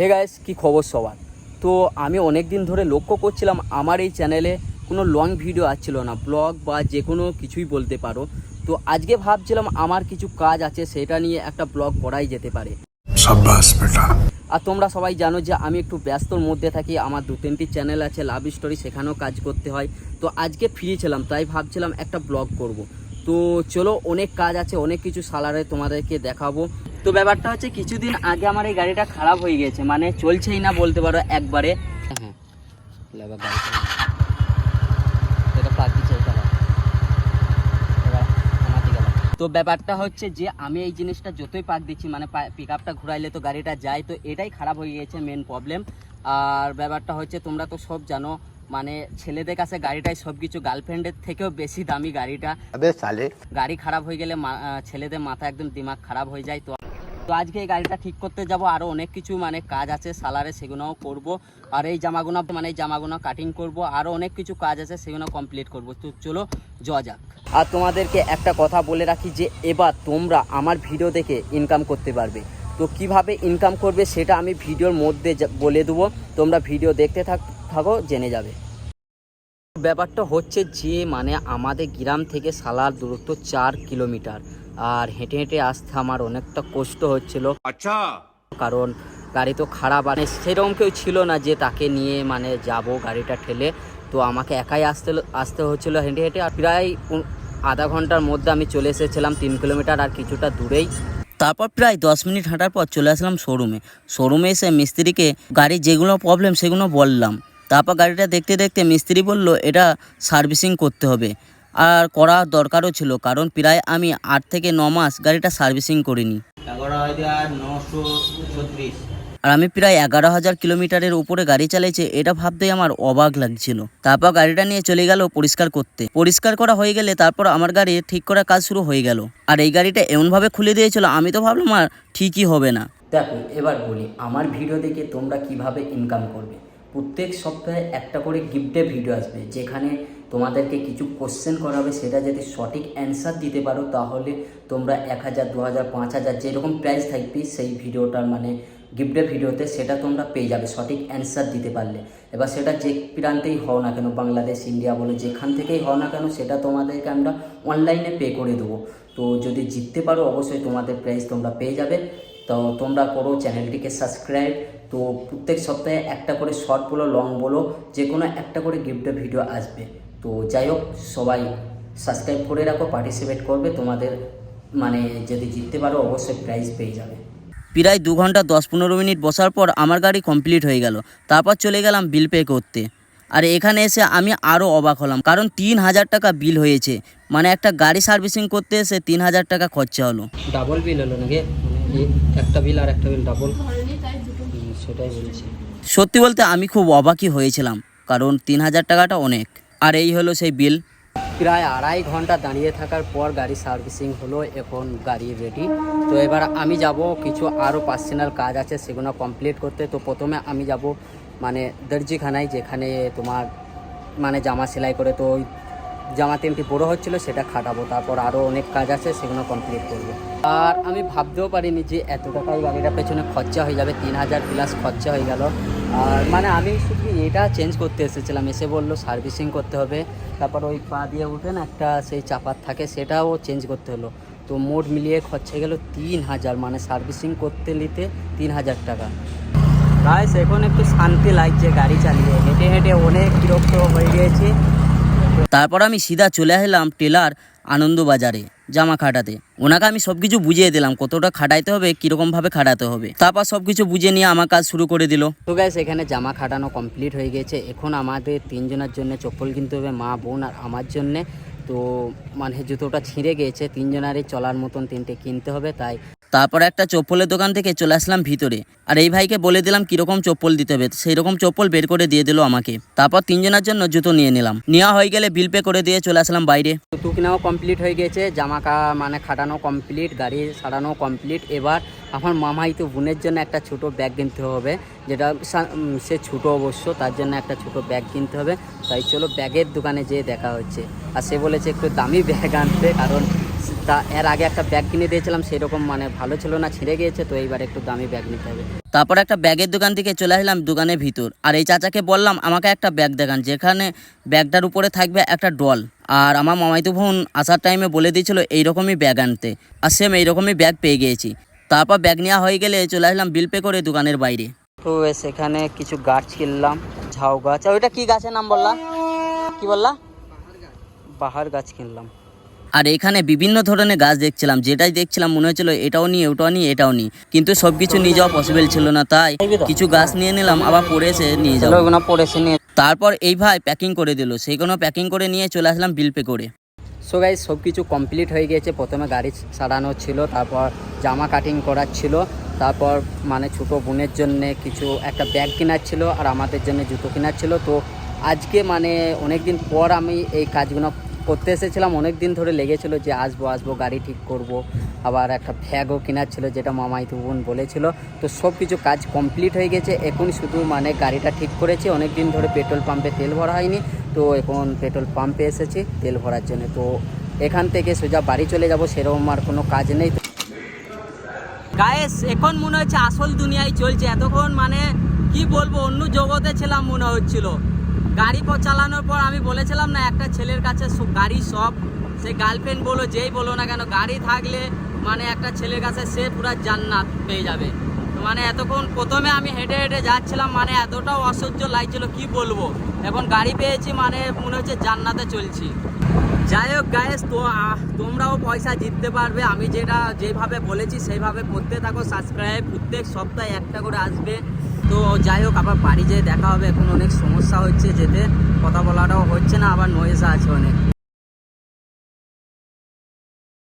Hey guys কি খবর সবার? তো আমি অনেক দিন ধরে লক্ষ্য করছিলাম আমার এই চ্যানেলে কোনো লং ভিডিও আসছিল না ব্লগ বা যে কোনো কিছুই বলতে পারো। তো আজকে ভাবছিলাম আমার কিছু কাজ আছে সেটা নিয়ে একটা ব্লগ করাই যেতে পারে। আর তোমরা সবাই জানো যে আমি একটু ব্যস্তর মধ্যে থাকি আমার দু তিনটি চ্যানেল আছে লাভ স্টোরি সেখানেও কাজ করতে হয়। তো আজকে ফ্রি ছিলাম তাই ভাবছিলাম একটা ব্লগ করব। তো চলো অনেক কাজ আছে অনেক কিছু সালারে তোমাদেরকে দেখাবো। তো ব্যাপারটা হচ্ছে কিছুদিন আগে আমার এই গাড়িটা খারাপ হয়ে গেছে মানে চলছেই না বলতে পারো একবারে। তো ব্যাপারটা হচ্ছে যে আমি এই জিনিসটা যতই পাক দিচ্ছি মানে পিক আপটা ঘুরাইলে তো গাড়িটা যায় তো এটাই খারাপ হয়ে গিয়েছে মেন প্রবলেম আর ব্যাপারটা হচ্ছে তোমরা তো সব জানো মানে ছেলেদের কাছে গাড়িটাই সব কিছু গার্লফ্রেন্ডের থেকেও বেশি দামি গাড়িটা। গাড়ি খারাপ হয়ে গেলে ছেলেদের মাথা একদম দিমাগ খারাপ হয়ে যায় তো তো আজকে এই গাড়িটা ঠিক করতে যাব আরও অনেক কিছু মানে কাজ আছে, সালারে সেগুলোও করব, আর এই জামাগুলো মানে এই জামাগুলো কাটিং করব আরও অনেক কিছু কাজ আছে সেগুলো কমপ্লিট করব। তো চলো, যাওয়া যাক। আর তোমাদেরকে একটা কথা বলে রাখি যে, এবার তোমরা আমার ভিডিও দেখে ইনকাম করতে পারবে। তো কীভাবে ইনকাম করবে সেটা আমি ভিডিওর মধ্যে বলে দেবো। তোমরা ভিডিও দেখতে থাক, থাকো, জেনে যাবে। ব্যাপারটা হচ্ছে যে মানে আমাদের গ্রাম থেকে সালার দূরত্ব চার কিলোমিটার। আর হেঁটে হেঁটে আসতে আমার অনেকটা কষ্ট হচ্ছিল। আচ্ছা। কারণ গাড়ি তো খারাপ মানে সেরকম কেউ ছিল না যে তাকে নিয়ে মানে যাব গাড়িটা ঠেলে। তো আমাকে একাই আসতে আসতে হচ্ছিল হেঁটে হেঁটে আর প্রায় আধা ঘণ্টার মধ্যে আমি চলে এসেছিলাম তিন কিলোমিটার আর কিছুটা দূরেই। তারপর প্রায় দশ মিনিট হাঁটার পর চলে আসলাম শোরুমে। শোরুমে এসে মিস্ত্রিকে গাড়ির যেগুলো প্রবলেম সেগুলো বললাম। তারপর গাড়িটা দেখতে দেখতে মিস্ত্রি বলল এটা সার্ভিসিং করতে হবে। আর করা দরকারও ছিল কারণ প্রায় আমি আট থেকে ন মাস গাড়িটা সার্ভিসিং করিনি। আর আমি প্রায় এগারো হাজার কিলোমিটারের উপরে গাড়ি চালিয়েছি এটা ভাবতেই আমার অবাক লাগছিল। তারপর গাড়িটা নিয়ে চলে গেল পরিষ্কার করতে। পরিষ্কার করা হয়ে গেলে তারপর আমার গাড়ি ঠিক করার কাজ শুরু হয়ে গেল। আর এই গাড়িটা এমনভাবে খুলে দিয়েছিল আমি তো ভাবলাম আর ঠিকই হবে না। দেখো এবার বলি আমার ভিডিও দেখে তোমরা কীভাবে ইনকাম করবে? প্রত্যেক সপ্তাহে একটা করে গিফটের ভিডিও আসবে, যেখানে তোমাদেরকে কিছু কোশ্চেন করা হবে সেটা যদি সঠিক অ্যান্সার দিতে পারো, তাহলে তোমরা এক হাজার, দু হাজার, পাঁচ হাজার যেরকম প্রাইস থাকবে, সেই ভিডিওটার মানে গিফটের ভিডিওতে সেটা তোমরা পেয়ে যাবে সঠিক অ্যান্সার দিতে পারলে। এবার সেটা যে প্রান্তেই হও না কেন, বাংলাদেশ, ইন্ডিয়া বলো, যেখান থেকেই হও না কেন, সেটা তোমাদেরকে আমরা অনলাইনে পে করে দেবো। তো যদি জিততে পারো, অবশ্যই তোমাদের প্রাইস তোমরা পেয়ে যাবে। তো তোমরা করো চ্যানেলটিকে সাবস্ক্রাইব তো প্রত্যেক সপ্তাহে একটা করে শর্ট বলো লং বলো যে কোনো একটা করে গিফটের ভিডিও আসবে। তো যাই হোক সবাই সাবস্ক্রাইব করে রাখো পার্টিসিপেট করবে তোমাদের মানে যদি জিততে পারো অবশ্যই প্রাইজ পেয়ে যাবে। প্রায় দু ঘণ্টা দশ পনেরো মিনিট বসার পর আমার গাড়ি কমপ্লিট হয়ে গেল। তারপর চলে গেলাম বিল পে করতে। আর এখানে এসে আমি আরও অবাক হলাম কারণ তিন হাজার টাকা বিল হয়েছে। মানে একটা গাড়ি সার্ভিসিং করতে এসে তিন হাজার টাকা খরচা হলো। ডাবল বিল হলো নাকি? একটা বিল আর একটা বিল ডাবল সেটাই বলছি। সত্যি বলতে আমি খুব অবাকই হয়েছিলাম কারণ তিন হাজার টাকাটা অনেক। আর এই হলো সেই বিল। প্রায় আড়াই ঘণ্টা দাঁড়িয়ে থাকার পর গাড়ি সার্ভিসিং হলো এখন গাড়ি রেডি তো এবার আমি যাব কিছু আরও পার্সোনাল কাজ আছে সেগুলো কমপ্লিট করতে। তো প্রথমে আমি যাব মানে দর্জিখানায় যেখানে তোমার মানে জামা সেলাই করে তো ওই জামা তিনটি বড়ো হচ্ছিল, সেটা খাটাবো। তারপর আরও অনেক কাজ আছে, সেগুলো কমপ্লিট করব। আর আমি ভাবতেও পারিনি যে এত টাকা এই গাড়িটার পেছনে খরচা হয়ে যাবে, তিন হাজার প্লাস খরচা হয়ে গেল। আর মানে আমি শুধু এটা চেঞ্জ করতে এসেছিলাম, এসে বলল সার্ভিসিং করতে হবে। তারপর ওই পা দিয়ে উঠেন একটা সেই চাপাত থাকে, সেটাও চেঞ্জ করতে হলো। তো মোট মিলিয়ে খরচা গেল তিন হাজার মানে সার্ভিসিং করতে নিতে তিন হাজার টাকা। গাইস এখন একটু শান্তি লাগছে, গাড়ি চালিয়ে। হেঁটে হেঁটে অনেক বিরক্ত হয়ে গিয়েছি তারপর আমি সিধা চলে আসলাম টেলার আনন্দবাজারে জামা খাটাতে ওনাকে আমি সব কিছু বুঝিয়ে দিলাম, কতটা খাটাইতে হবে, কীরকমভাবে খাটাতে হবে। তারপর সব কিছু বুঝে নিয়ে আমার কাজ শুরু করে দিল। তো গ্যাস এখানে জামা খাটানো কমপ্লিট হয়ে গেছে। এখন আমাদের তিনজনের জন্য চপ্পল কিনতে হবে, মা, বোন আর আমার জন্যে। তো মানে জুতোটা ছিঁড়ে গিয়েছে তিনজনারই চলার মতন তিনটে কিনতে হবে, তাই তারপর একটা চপ্পলের দোকান থেকে চলে আসলাম ভিতরে। আর এই ভাইকে বলে দিলাম কীরকম চপ্পল দিতে হবে। সেই রকম চপ্পল বের করে দিয়ে দিল আমাকে। তারপর তিনজনের জন্য জুতো নিয়ে নিলাম। নেওয়া হয়ে গেলে বিল পে করে দিয়ে চলে আসলাম বাইরে। জুতো কিনাও কমপ্লিট হয়ে গেছে। জামা কা মানে খাটানো কমপ্লিট গাড়ি সারানো কমপ্লিট এবার আমার মামাই তো বোনের জন্য একটা ছোট ব্যাগ কিনতে হবে। যেটা সে ছোট অবশ্য, তার জন্য একটা ছোট ব্যাগ কিনতে হবে। তাই চলো ব্যাগের দোকানে যেয়ে দেখা হচ্ছে। আর সে বলেছে একটু দামি ব্যাগ আনতে, কারণ তা এর আগে একটা ব্যাগ কিনে দিয়েছিলাম সেরকম মানে ভালো ছিল না ছিঁড়ে গিয়েছে তো এইবার একটু দামি ব্যাগ নিতে হবে। তারপর একটা ব্যাগের দোকান থেকে চলে আসলাম দোকানের ভিতর। আর এই চাচাকে বললাম আমাকে একটা ব্যাগ দেখান যেখানে ব্যাগটার উপরে থাকবে একটা ডল আর আমার মামাইতু বোন আসার টাইমে বলে দিয়েছিল এইরকমই ব্যাগ আনতে। আর সেম এইরকমই ব্যাগ পেয়ে গিয়েছি। তারপর ব্যাগ নেওয়া হয়ে গেলে চলে আসলাম বিল পে করে দোকানের বাইরে। তো সেখানে কিছু গাছ কিনলাম ঝাউ গাছ। ওইটা কি গাছের নাম বললা? কি বললা? বাহার গাছ কিনলাম। আর এখানে বিভিন্ন ধরনের গাছ দেখছিলাম যেটাই দেখছিলাম মনে হচ্ছিল এটাও নিয়ে ওটাও নিয়ে এটাও নিই কিন্তু সব কিছু নিয়ে যাওয়া পসিবল ছিল না তাই কিছু গাছ নিয়ে নিলাম আবার পরে এসে নিয়ে যাব। পড়েছে নিয়ে তারপর এই ভাই প্যাকিং করে দিল সেই কোনো প্যাকিং করে নিয়ে চলে আসলাম বিল পে করে। সো গাইজ সব কিছু কমপ্লিট হয়ে গিয়েছে। প্রথমে গাড়ি সারানো ছিল তারপর জামা কাটিং করার ছিল তারপর মানে ছোটো বোনের জন্য কিছু একটা ব্যাগ কেনার ছিল আর আমাদের জন্য জুতো কেনার ছিল। তো আজকে মানে অনেক দিন পর আমি এই কাজগুলো করতে এসেছিলাম অনেক দিন ধরে লেগেছিল যে আসব আসব, গাড়ি ঠিক করব। আবার একটা ব্যাগও কেনার ছিল যেটা মামাই বোন বলেছিল। তো সব কিছু কাজ কমপ্লিট হয়ে গেছে, এখন শুধু মানে গাড়িটা ঠিক করেছি। অনেক দিন ধরে পেট্রোল পাম্পে তেল ভরা হয়নি, তো এখন পেট্রোল পাম্পে এসেছি তেল ভরার জন্য। তো এখান থেকে সোজা বাড়ি চলে যাব, সেরকম আর কোনো কাজ নেই। গায়েস এখন মনে হচ্ছে আসল দুনিয়ায় চলছে। এতক্ষণ মানে কি বলব, অন্য জগতে ছিলাম মনে হচ্ছিল। গাড়ি প- চালানোর পর আমি বলেছিলাম না, একটা ছেলের কাছে গাড়ি সব। সে গার্লফ্রেন্ড বলো, যেই বলো না কেন, গাড়ি থাকলে মানে একটা ছেলের কাছে সে পুরো জান্নাত পেয়ে যাবে। মানে এতক্ষণ প্রথমে আমি হেঁটে হেঁটে যাচ্ছিলাম মানে এতটাও অসহ্য লাগছিল, কি বলব? এখন গাড়ি পেয়েছি মানে মনে হচ্ছে জান্নাতে চলছি। যাই হোক গায়েস তো তোমরাও পয়সা জিততে পারবে। আমি যেটা যেভাবে বলেছি, সেইভাবে করতে থাকো সাবস্ক্রাইব প্রত্যেক সপ্তাহে একটা করে আসবে। তো যাই হোক, আবার বাড়ি যেয়ে দেখা হবে, এখন অনেক সমস্যা হচ্ছে যেতে, কথা বলাটাও হচ্ছে না, আবার নয়েসা আছে অনেক।